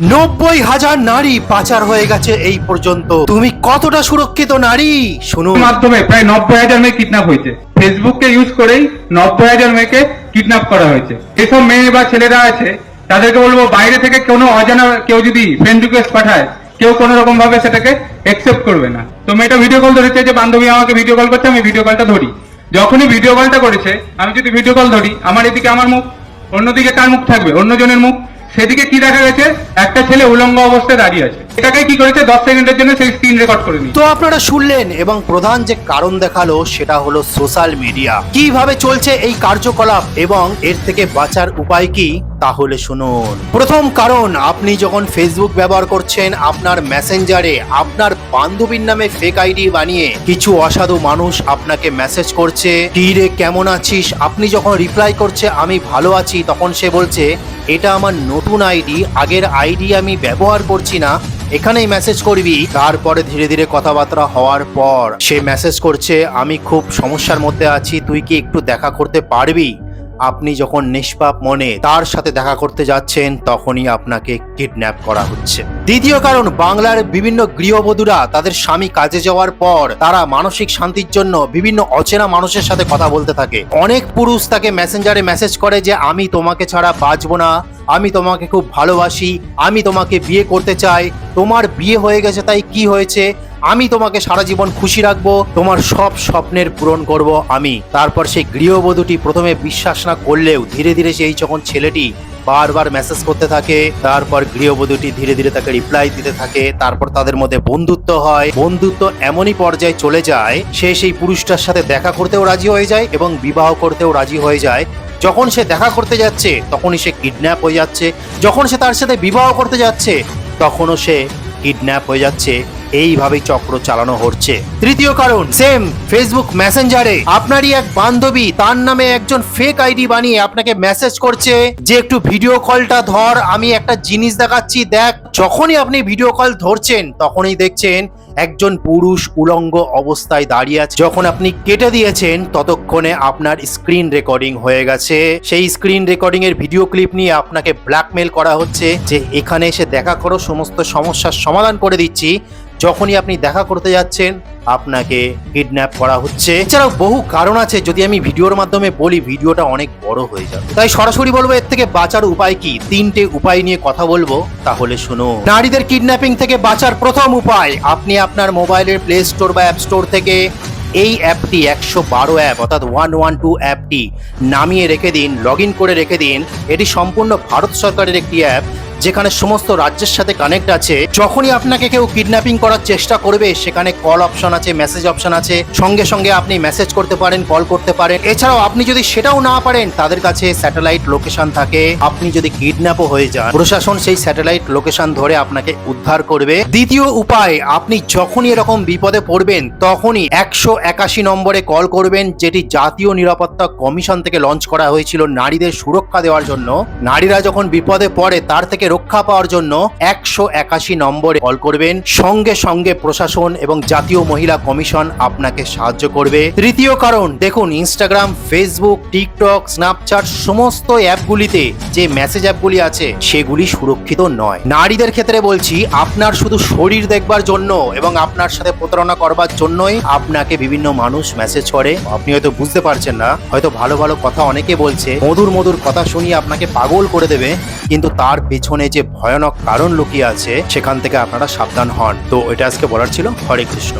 নব্বই হাজার নারী পাচার হয়ে গেছে এই পর্যন্ত। তুমি কতটা সুরক্ষিত নারী? শুনুন। মাধ্যমে প্রায় নব্বই হাজার মেয়ে কিডন্যাপ হয়েছে। ফেসবুককে ইউজ করেই নব্বই হাজার মেয়েকে কিডন্যাপ করা হয়েছে। যেসব মেয়ে বা ছেলেরা আছে, তাদেরকে বলব বাইরে থেকে কোনো অজানা কেউ যদি ফ্রেন্ড রিকোয়েস্ট পাঠায়, কেউ কোনো রকম ভাবে সেটাকে একসেপ্ট করবে না। তো মেয়েটা ভিডিও কল ধরেছে, যে বান্ধবী আমাকে ভিডিও কল করছে, আমি ভিডিও কলটা ধরি। যখনই ভিডিও কলটা করেছে, আমি যদি ভিডিও কল ধরি, আমার এদিকে আমার মুখ, অন্যদিকে কার মুখ থাকবে? অন্যজনের মুখ। সেদিকে কি দেখা গেছে? একটা ছেলে উলঙ্গ অবস্থায় দাঁড়িয়ে আছে। তো আপনারা শুনলেন, এবং প্রধান যে কারণ দেখাল সেটা হলো সোশ্যাল মিডিয়া কীভাবে চলছে এই কার্যকলাপ এবং এর থেকে বাঁচার উপায় কি? তাহলে শুনুন। প্রথম কারণ, আপনি যখন ফেসবুক ব্যবহার করছেন, আপনার মেসেঞ্জারে আপনার বান্ধবীর নামে ফেক আইডি বানিয়ে কিছু অসাধু মানুষ আপনাকে মেসেজ করছে, কি রে, কেমন আছিস? আপনি যখন রিপ্লাই করছে, আমি ভালো আছি, তখন সে বলছে, এটা আমার নতুন আইডি আগের আইডি আমি ব্যবহার করছি না। এখানেই মেসেজ করবি। তারপরে ধীরে ধীরে কথাবার্তা হওয়ার পর সে মেসেজ করছে, আমি খুব সমস্যার মধ্যে আছি, তুই কি একটু দেখা করতে পারবি? আপনি যখন নিষ্পাপ মনে তার সাথে দেখা করতে যাচ্ছেন, তখনই আপনাকে কিডন্যাপ করা হচ্ছে। দ্বিতীয় কারণ, বাংলার বিভিন্ন গৃহবধূরা তাদের স্বামী কাজে যাওয়ার পর তারা মানসিক শান্তির জন্য বিভিন্ন অচেনা মানুষের সাথে কথা বলতে থাকে। অনেক পুরুষ তাকে মেসেঞ্জারে মেসেজ করে যে, আমি তোমাকে ছাড়া বাঁচবো না। আমি তোমাকে খুব ভালোবাসি। আমি তোমাকে বিয়ে করতে চাই। তোমার বিয়ে হয়ে গেছে, তাই কি হয়েছে? আমি তোমাকে সারা জীবন খুশি রাখব, তোমার সব স্বপ্নের পূরণ করব আমি। তারপর সেই গৃহবধূটি প্রথমে বিশ্বাস না করলেও ধীরে ধীরে সেই যখন ছেলেটি বারবার মেসেজ করতে থাকে, তারপর গৃহবধূটি ধীরে ধীরে তাকে রিপ্লাই দিতে থাকে, তারপর তাদের মধ্যে বন্ধুত্ব হয়। বন্ধুত্ব এমনই পর্যায়ে চলে যায়, সে সেই পুরুষটার সাথে দেখা করতেও রাজি হয়ে যায় এবং বিবাহ করতেও রাজি হয়ে যায়। যখন সে দেখা করতে যাচ্ছে, তখনই সে কিডন্যাপ হয়ে যাচ্ছে। যখন সে তার সাথে বিবাহ করতে যাচ্ছে, তখনও সে কিডন্যাপ হয়ে যাচ্ছে। এইভাবেই চক্র চালানো হচ্ছে। তৃতীয় কারণ সেম ফেসবুক মেসেঞ্জারে আপনারই এক বান্ধবী, তার নামে একজন ফেক আইডি বানিয়ে আপনাকে মেসেজ করছে যে, একটু ভিডিও কলটা ধর, আমি একটা জিনিস দেখাচ্ছি, দেখ। যখনই আপনি ভিডিও কল ধরছেন, তখনই দেখছেন একজন পুরুষ উলঙ্গ অবস্থায় দাঁড়িয়ে আছে। যখন আপনি কেটে দিয়েছেন, ততক্ষণে আপনার স্ক্রিন রেকর্ডিং হয়ে গেছে। সেই স্ক্রিন রেকর্ডিং এর ভিডিও ক্লিপ নিয়ে আপনাকে ব্ল্যাকমেল করা হচ্ছে যে, এখানে এসে দেখা করো, সমস্ত সমস্যার সমাধান করে দিচ্ছি। যখনই আপনি দেখা করতে যাচ্ছেন, আপনাকে কিডন্যাপ করা হচ্ছে। এছাড়াও বহু কারণ আছে, যদি আমি ভিডিওর মাধ্যমে বলি, ভিডিওটা অনেক বড় হয়ে যাবে। তাই সরাসরি বলব, এর থেকে বাঁচার উপায় কি? তিনটে উপায় নিয়ে কথা বলব, তাহলে শুনো নারীদের কিডন্যাপিং থেকে বাঁচার প্রথম উপায়, আপনি আপনার মোবাইলের প্লে স্টোর বা অ্যাপ স্টোর থেকে এই অ্যাপটি, একশো বারো অ্যাপ, অর্থাৎ ওয়ান ওয়ান টু অ্যাপটি নামিয়ে রেখে দিন লগ ইন করে রেখে দিন। এটি সম্পূর্ণ ভারত সরকারের একটি অ্যাপ। যেখানে সমস্ত রাজ্যের সাথে কানেক্ট আছে, যখনই আপনাকে কেউ কিডন্যাপিং করার চেষ্টা করবে, সেখানে কল অপশন আছে মেসেজ অপশন আছে, সঙ্গে সঙ্গে আপনি মেসেজ করতে পারেন কল করতে পারেন। এছাড়াও আপনি যদি সেটাও না পারেন, তাদের কাছে স্যাটেলাইট লোকেশন থাকে, আপনি যদি কিডন্যাপও হয়ে যান, প্রশাসন সেই স্যাটেলাইট লোকেশন ধরে আপনাকে উদ্ধার করবে। দ্বিতীয় উপায়, আপনি যখনই এরকম বিপদে পড়বেন, তখনই একশো একাশি নম্বরে কল করবেন, যেটি জাতীয় নিরাপত্তা কমিশন থেকে লঞ্চ করা হয়েছিল নারীদের সুরক্ষা দেওয়ার জন্য। নারীরা যখন বিপদে পড়ে, তার থেকে রক্ষা পাওয়ার জন্য একশো একাশি নম্বরে কল করবেন। সঙ্গে সঙ্গে প্রশাসন এবং জাতীয় মহিলা কমিশন আপনাকে সাহায্য করবে। তৃতীয় কারণ, দেখুন ইনস্টাগ্রাম ফেসবুক টিকটক স্ন্যাপচ্যাট সমস্ত অ্যাপগুলিতে যে মেসেজ অ্যাপগুলি আছে, সেগুলি সুরক্ষিত নয়। নারীদের ক্ষেত্রে বলছি, আপনার শুধু শরীর দেখবার জন্য এবং আপনার সাথে প্রতারণা করবার জন্যই আপনাকে বিভিন্ন মানুষ মেসেজ করে। আপনি হয়তো বুঝতে পারছেন না, হয়তো ভালো ভালো কথা অনেকে বলছে, মধুর মধুর কথা শুনিয়ে আপনাকে পাগল করে দেবে। কিন্তু তার পেছনে যে ভয়ানক কারণ লুকিয়ে আছে, সেখান থেকে আপনারা সাবধান হন। তো এটা আজকে বলার ছিল। হরে কৃষ্ণ।